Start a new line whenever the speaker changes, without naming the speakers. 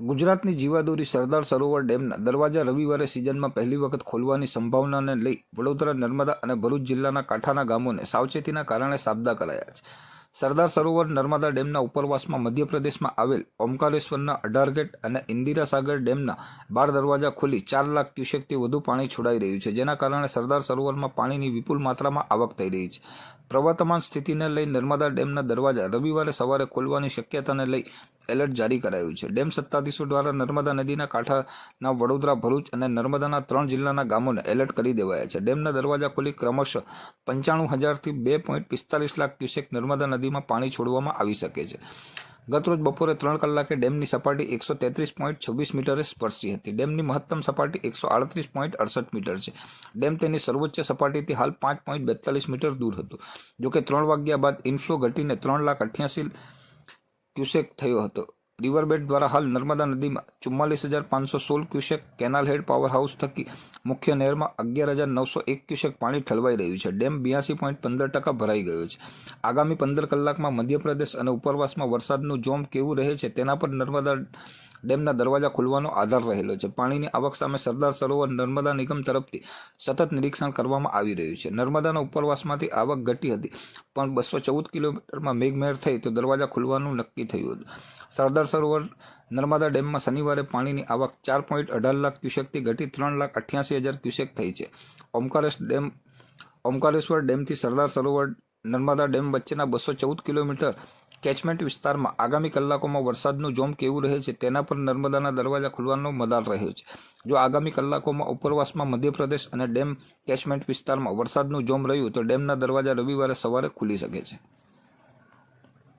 ગુજરાતની જીવાદોરી સરદાર સરોવર ડેમના દરવાજા રવિવારે સિઝનમાં પહેલી વખત ખોલવાની સંભાવનાને લઈ વડોદરા, નર્મદા અને ભરૂચ જિલ્લાના કાંઠાના ગામોને સાવચેતીના કારણે સાબદા કરાયા છે. સરદાર સરોવર નર્મદા ડેમના ઉપરવાસમાં મધ્યપ્રદેશમાં આવેલ ઓમકારેશ્વરના અઢાર ગેટ અને ઇન્દિરા સાગર ડેમના બાર દરવાજા ખોલી ચાર લાખ ક્યુસેકથી વધુ પાણી છોડાઈ રહ્યું છે, જેના કારણે સરદાર સરોવરમાં પાણીની વિપુલ માત્રામાં આવક થઈ રહી છે. પ્રવર્તમાન સ્થિતિને લઈ નર્મદા ડેમના દરવાજા રવિવારે સવારે ખોલવાની શક્યતાને લઈ એલર્ટ જારી કરાયું છે. ડેમ સત્તાધીશો દ્વારા નર્મદા નદીના કાંઠાના વડોદરા, ભરૂચ અને નર્મદાના ત્રણ જિલ્લાના ગામોને એલર્ટ કરી દેવાયા છે. ડેમના દરવાજા ખોલી ક્રમશઃ પંચાણું હજારથી બે પોઈન્ટ પિસ્તાલીસ લાખ ક્યુસેક નર્મદા નદીમાં પાણી છોડવામાં આવી શકે છે. ગતરોજ બપોરે ત્રણ કલાકે ડેમની સપાટી એકસો તેત્રીસ પોઈન્ટ છવ્વીસ મીટરે સ્પર્શી હતી. ડેમની મહત્તમ સપાટી એકસો આડત્રીસ પોઈન્ટ અડસઠ મીટર છે. ડેમ તેની સર્વોચ્ચ સપાટીથી હાલ પાંચ પોઈન્ટ બેતાલીસ મીટર દૂર હતું. જોકે ત્રણ વાગ્યા બાદ ઇન્ફ્લો ઘટીને ત્રણ લાખ અઠ્યાસી ક્યુસેક થયો હતો. રિવરબેડ દ્વારા હાલ નર્મદા નદીમાં ચુમ્માલીસ હજાર પાંચસો સોળ cusec canal head power house થકી મુખ્ય નહેરમાં અગિયાર હજાર નવસો એક ક્યુસેક પાણી ઠલવાઈ રહ્યું છે. ડેમ બ્યાસી પોઈન્ટ પંદર ટકા ભરાઈ ગયો છે. આગામી પંદર કલાકમાં મધ્યપ્રદેશ અને ઉપરવાસમાં વરસાદનું જોમ કેવું રહે છે તેના પર નર્મદા ડેમના દરવાજા ખુલવાનો આધાર રહેલો છે. પાણીની આવક સામે સરદાર સરોવર નર્મદા નિગમ તરફથી સતત નિરીક્ષણ કરવામાં આવી રહ્યું છે. નર્મદાના ઉપરવાસમાંથી આવક ઘટી હતી. પણ બસો ચૌદ કિલોમીટરમાં મેઘમહેર થઈ તો દરવાજા ખુલવાનું નક્કી થયું. હતું સરદાર સરોવર નર્મદા ડેમમાં શનિવારે પાણીની આવક ચાર પોઈન્ટ અઢાર લાખ ક્યુસેકથી ઘટી ત્રણ લાખ અઠ્યાસી હજાર ક્યુસેક થઈ છે. ઓમકારેશ ડેમ, ઓમકારેશ્વર ડેમથી સરદાર સરોવર નર્મદા ડેમ વચ્ચેના બસો ચૌદ કિલોમીટર કેચમેન્ટ વિસ્તારમાં આગામી કલાકોમાં વરસાદનું જોમ કેવું રહે છે તેના પર નર્મદાના દરવાજા ખુલવાનો મદાર રહ્યો છે. જો આગામી કલાકોમાં ઉપરવાસમાં મધ્યપ્રદેશ અને ડેમ કેચમેન્ટ વિસ્તારમાં વરસાદનું જોમ રહ્યું તો ડેમના દરવાજા રવિવારે સવારે ખુલી શકે છે.